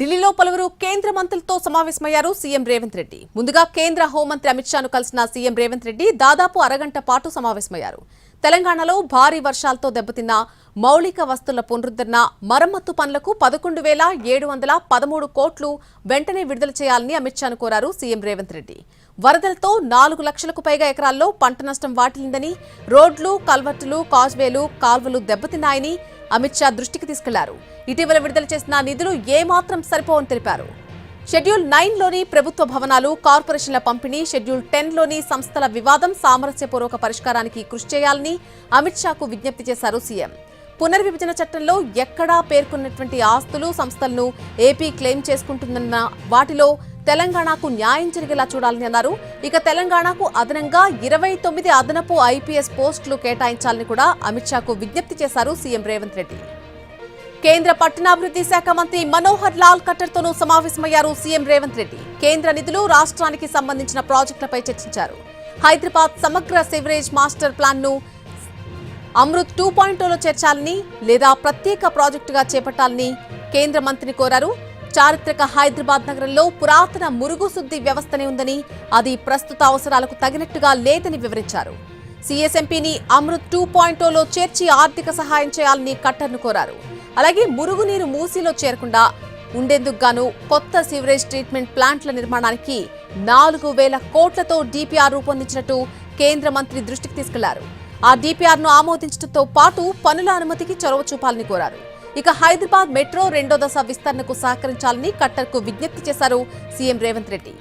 ఢిల్లీలో పలువురు కేంద్ర మంత్రులతో సమావేశమయ్యారు సీఎం రేవంత్ రెడ్డి. ముందుగా కేంద్ర హోంమంత్రి అమిత్ షాను కలిసిన సీఎం రేవంత్ రెడ్డి దాదాపు అరగంట పాటు సమావేశమయ్యారు. తెలంగాణలో భారీ వర్షాలతో దెబ్బతిన్న మౌలిక వస్తువుల పునరుద్ధరణ మరమ్మత్తు పనులకు పదకొండు వేల ఏడు వందల పదమూడు కోట్లు వెంటనే విడుదల చేయాలని అమిత్ షాను కోరారు సీఎం రేవంత్ రెడ్డి. వరదలతో నాలుగు లక్షలకు పైగా ఎకరాల్లో పంట నష్టం వాటిల్లిందని రోడ్లు కల్వర్టులు కాజ్వేలు కాల్వలు దెబ్బతిన్నాయని అమిత్ షా దృష్టికి తీసుకెళ్ళారు. ఇటీవల విడుదల చేసిన నిధులు ఏమాత్రం సరిపోవని తెలిపారు. షెడ్యూల్ నైన్లోని ప్రభుత్వ భవనాలు కార్పొరేషన్ల పంపిణీ షెడ్యూల్ టెన్లోని సంస్థల వివాదం సామరస్యపూర్వక పరిష్కారానికి కృషి చేయాలని అమిత్ షాకు విజ్ఞప్తి చేశారు సీఎం. పునర్విభజన చట్టంలో ఎక్కడా పేర్కొన్నటువంటి ఆస్తులు సంస్థలను ఏపీ క్లెయిమ్ చేసుకుంటుందన్న వాటిలో తెలంగాణకు న్యాయం జరిగేలా చూడాలని అన్నారు. ఇక తెలంగాణకు అదనంగా ఇరవై తొమ్మిది అదనపు ఐపీఎస్ పోస్టులు కేటాయించాలని కూడా అమిత్ షాకు విజ్ఞప్తి చేశారు సీఎం రేవంత్ రెడ్డి. కేంద్ర పట్టణాభివృద్ధి శాఖ మంత్రి మనోహర్ లాల్ ఖట్టర్తోనూ సమావేశమయ్యారు సీఎం రేవంత్ రెడ్డి. కేంద్ర నిధులు రాష్ట్రానికి సంబంధించిన ప్రాజెక్టులపై చర్చించారు. హైదరాబాద్ సమగ్ర సివరేజ్ మాస్టర్ ప్లాన్ను అమృత్ టూ పాయింట్లో చేర్చాలని లేదా ప్రత్యేక ప్రాజెక్టుగా చేపట్టాలని కేంద్ర మంత్రిని కోరారు. చారిత్రక హైదరాబాద్ నగరంలో పురాతన మురుగుశుద్ధి వ్యవస్థనే ఉందని అది ప్రస్తుత అవసరాలకు తగినట్టుగా లేదని వివరించారు. సీఎస్ఎంపీని అమృత్ టూ పాయింట్లో చేర్చి ఆర్థిక సహాయం చేయాలని కట్టర్ను కోరారు. అలాగే మురుగునీరు మూసీలో చేరకుండా ఉండేందుకు గాను కొత్త సివరేజ్ ట్రీట్మెంట్ ప్లాంట్ల నిర్మాణానికి నాలుగు వేల కోట్లతో డీపీఆర్ రూపొందించినట్టు కేంద్ర మంత్రి దృష్టికి తీసుకెళ్ళారు. ఆ డీపీఆర్ను ఆమోదించడంతో పాటు పనుల అనుమతికి చొరవ చూపాలని కోరారు. ఇక హైదరాబాద్ మెట్రో రెండో దశ విస్తరణకు సహకరించాలని కట్టర్కు విజ్ఞప్తి చేశారు సీఎం రేవంత్ రెడ్డి.